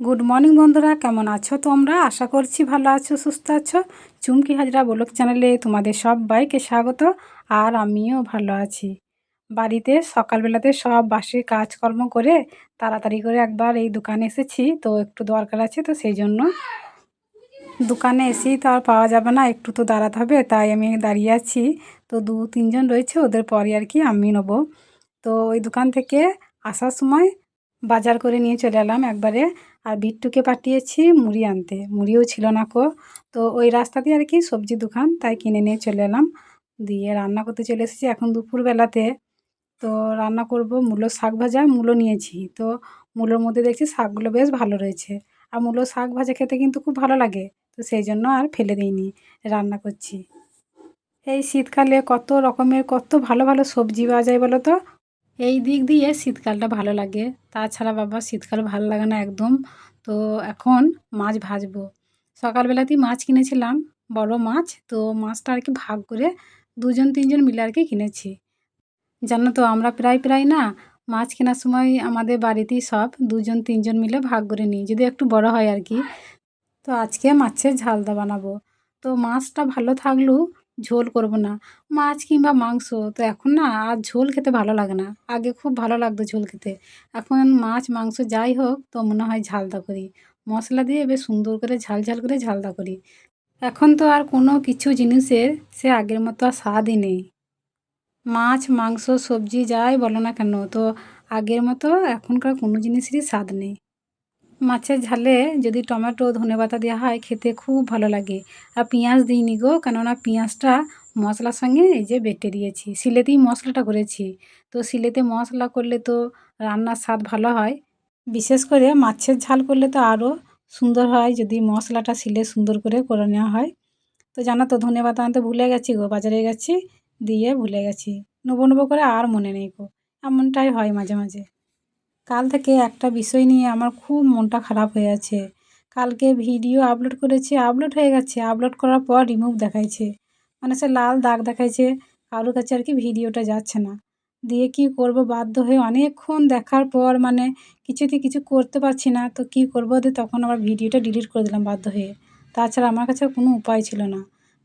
Good morning বন্ধুরা। কেমন আছো তোমরা? আশা করছি ভালো আছো, সুস্থ আছো। চুমকি হাজরা ব্লগ চ্যানেলে তোমাদের সবাইকে স্বাগত, আর আমিও ভালো আছি। বাড়িতে সকালবেলাতে সব বাসি কাজকর্ম করে তাড়াতাড়ি করে একবার এই দোকানে এসেছি, তো একটু দরকার আছে, তো সেই জন্য দোকানে এসেই তো আর পাওয়া যাবে না, একটু তো দাঁড়াতে হবে, তাই আমি দাঁড়িয়ে আছি। তো দু তিনজন রয়েছে, ওদের পরে আর কি আমি নেব। তো ওই দোকান থেকে আসার সময় বাজার করে নিয়ে চলে এলাম একবারে। আর বিট্টুকে পাঠিয়েছি মুড়ি আনতে। মুড়িও ছিল না কো। তো ওই রাস্তা দিয়ে আর কি সবজি দোকান, তাই কিনে নিয়ে চলে এলাম। দিয়ে রান্না করতে চলে এসেছি এখন দুপুরবেলাতে। তো রান্না করব মূলো শাক ভাজা, মূলো নিয়েছি। তো মূলোর মধ্যে দেখছি শাকগুলো বেশ ভালো রয়েছে। আর মূলো শাক ভাজা খেতে কিন্তু খুব ভালো লাগে। তো সেই জন্য আর ফেলে দিইনি, রান্না করছি। এই শীতকালে কত রকমের, কত ভালো ভালো সবজি পাওয়া যায় বলো তো? এই দিক দিয়ে শীতকালটা ভালো লাগে। তাছাড়া বাবা, শীতকাল ভালো লাগে না একদম। তো এখন মাছ ভাজবো। সকালবেলাতেই মাছ কিনেছিলাম, বড় মাছ। তো মাছটা আর কি ভাগ করে দুজন, তিনজন মিলে আর কি কিনেছি। জানো তো, আমরা প্রায় প্রায় না মাছ কেনার সময় আমাদের বাড়িতেই সব দুজন, তিনজন মিলে ভাগ করে নিই, যদি একটু বড় হয় আর কি তো আজকে মাছের ঝালদা বানাবো। তো মাছটা ভালো থাকলেও ঝোল করব না। মাছ কিংবা মাংস, তো এখন না আর ঝোল খেতে ভালো লাগে না। আগে খুব ভালো লাগতো ঝোল খেতে। এখন মাছ, মাংস যাই হোক, তো মনে হয় ঝালদা করি। মশলা দিয়ে বেশ সুন্দর করে ঝাল ঝাল করে ঝালদা করি। এখন তো আর কোনো কিছু জিনিসের সে আগের মতো আর স্বাদই নেই। মাছ, মাংস, সবজি যাই বলো না কেন, তো আগের মতো এখনকার কোনো জিনিসেরই স্বাদ নেই। মাছের ঝালে যদি টমেটো ধনেপাতা দেওয়া হয়, খেতে খুব ভালো লাগে। আর পেঁয়াজ দিইনি গো, কেননা পেঁয়াজটা মশলার সঙ্গে এই যে বেটে দিয়েছি। শিলেতেই মশলাটা করেছি। তো শিলেতে মশলা করলে তো রান্নার স্বাদ ভালো হয়। বিশেষ করে মাছের ঝাল করলে তো আরও সুন্দর হয়, যদি মশলাটা শিলে সুন্দর করে করে নেওয়া হয়। তো জানো তো ধনেপাতা আনতে ভুলে গেছি গো, বাজারে গেছি, দিয়ে ভুলে গেছি। নেব নেব করে আর মনে নেই গো। এমনটাই হয় মাঝে মাঝে। কাল থেকে একটা বিষয় নিয়ে আমার খুব মনটা খারাপ হয়ে আছে। কালকে ভিডিও আপলোড করেছি, আপলোড হয়ে গেছে। আপলোড করার পর রিমুভ দেখাইছে। মানে সে লাল দাগ দেখাইছে, কারোর কাছে আর কি ভিডিওটা যাচ্ছে না। দিয়ে কি করব? বাধ্য হয়ে অনেকক্ষণ দেখার পর মানে কিছুতে কিছু করতে পারছি না। তো কি করব? দিয়ে তখন আবার ভিডিওটা ডিলিট করে দিলাম বাধ্য হয়ে। তাছাড়া আমার কাছে কোনো উপায় ছিল না।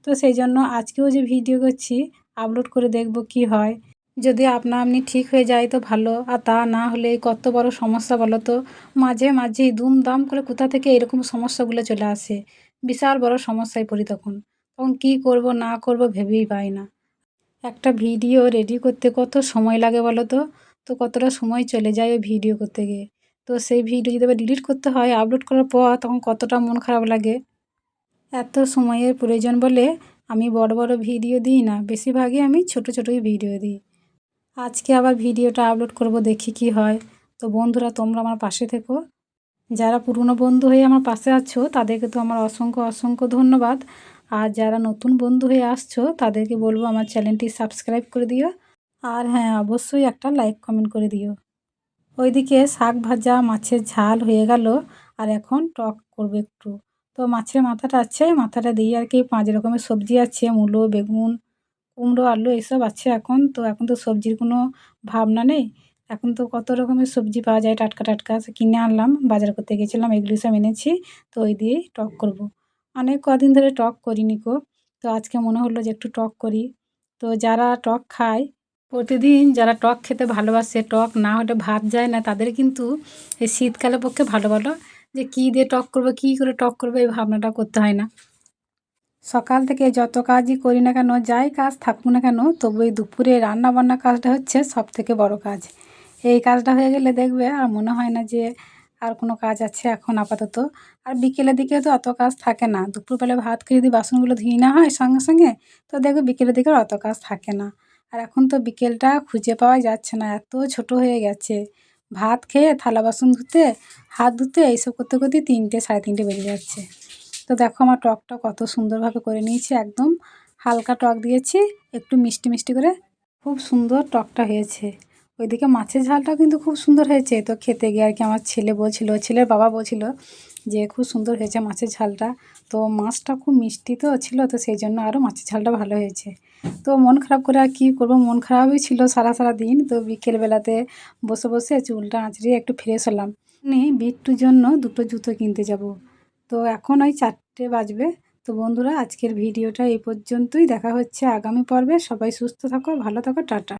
তো সেই জন্য আজকেও যে ভিডিও করছি, আপলোড করে দেখব কি হয়। যদি আপনা আপনি ঠিক হয়ে যায় তো ভালো, আর তা না হলে কত বড় সমস্যা বলো তো? মাঝে মাঝেই দুমদাম করে কোথা থেকে এরকম সমস্যাগুলো চলে আসে। বিশাল বড় সমস্যায় পড়ি তখন। তখন কী করব, না করব ভেবেই পাই না। একটা ভিডিও রেডি করতে কত সময় লাগে বলো তো? তো কতটা সময় চলে যায় ওই ভিডিও করতে গিয়ে? তো সেই ভিডিও যদি আবার ডিলিট করতে হয় আপলোড করার পর তখন কতটা মন খারাপ লাগে? এত সময়ের প্রয়োজন বলে আমি বড় বড় ভিডিও দিই না, বেশিরভাগই আমি ছোট ছোটোই ভিডিও দিই। আজকে আবার ভিডিওটা আপলোড করব, দেখি কি হয়। তো বন্ধুরা, তোমরা আমার পাশে থেকো। যারা পুরনো বন্ধু হয়ে আমার পাশে আছো, তাদেরকে তো আমার অসংখ্য অসংখ্য ধন্যবাদ। আর যারা নতুন বন্ধু হয়ে আসছো, তাদেরকে বলব আমার চ্যানেলটি সাবস্ক্রাইব করে দিও। আর হ্যাঁ অবশ্যই একটা লাইক কমেন্ট করে দিও। ওইদিকে শাক ভাজা, মাছের ঝাল হয়ে গেল। আর এখন টক করব একটু। তো মাছের মাথাটা আছে, মাথাটা দিয়ে আর কি পাঁচ রকমের সবজি আছে, মূলো, বেগুন কুমড়ো, আলু এইসব আছে এখন। তো এখন তো সবজির কোনো ভাবনা নেই। এখন তো কত রকমের সবজি পাওয়া যায় টাটকা টাটকা। কিনে আনলাম, বাজার করতে গেছিলাম, এগুলো সব এনেছি। তো ওই দিয়েই টক করব। অনেক কদিন ধরে টক করিনি কো তো আজকে মনে হলো যে একটু টক করি। তো যারা টক খায়, প্রতিদিন যারা টক খেতে ভালোবাসে, টক না হলে ভাত যায় না, তাদের কিন্তু এই শীতকালের পক্ষে ভালো ভালো যে কী দিয়ে টক করব, কী করে টক করব, এই ভাবনাটা করতে হয় না। সকাল থেকে যত কাজই করি না কেন, যাই কাজ থাকুক না কেন, তবু এই দুপুরে রান্না বান্না কাজটা হচ্ছে সব থেকে বড় কাজ। এই কাজটা হয়ে গেলে দেখবে আর মনে হয় না যে আর কোনো কাজ আছে এখন আপাতত। আর বিকেলের দিকে তো অত কাজ থাকে না। দুপুরবেলা ভাত খেয়ে যদি বাসনগুলো ধুয়ে না হয় সঙ্গে সঙ্গে, তো দেখবে বিকেলের দিকে অত কাজ থাকে না। আর এখন তো বিকেলটা খুঁজে পাওয়া যাচ্ছে না, এত ছোট হয়ে গেছে। ভাত খেয়ে থালা বাসন ধুতে, হাত ধুতে এইসব করতে করতে তিনটে, সাড়ে তিনটে বেজে যাচ্ছে। তো দেখো আমার টকটা কত সুন্দরভাবে করে নিয়েছি, একদম হালকা টক দিয়েছি, একটু মিষ্টি মিষ্টি করে খুব সুন্দর টকটা হয়েছে। ওইদিকে মাছের ঝালটাও কিন্তু খুব সুন্দর হয়েছে, তো খেতে গিয়ে আর কি আমার ছেলে বলছিল, ছেলের বাবা বলছিল যে খুব সুন্দর হয়েছে মাছের ঝালটা। তো মাছটা খুব মিষ্টি তো ছিল, তো সেই জন্য আরও মাছের ঝালটা ভালো হয়েছে। তো মন খারাপ করে আর কী করব, মন খারাপই ছিল সারা সারা দিন, তো বিকেলবেলাতে বসে বসে চুলটা আঁচড়িয়ে একটু ফ্রেশ হলাম। নিয়ে বিট্টুর জন্য দুটো জুতো কিনতে যাব। তো এখন ওই চারটে বাজবে। তো বন্ধুরা, আজকের ভিডিওটা এই পর্যন্তই। দেখা হচ্ছে আগামী পর্বে। সবাই সুস্থ থাকো, ভালো থাকো, টাটা।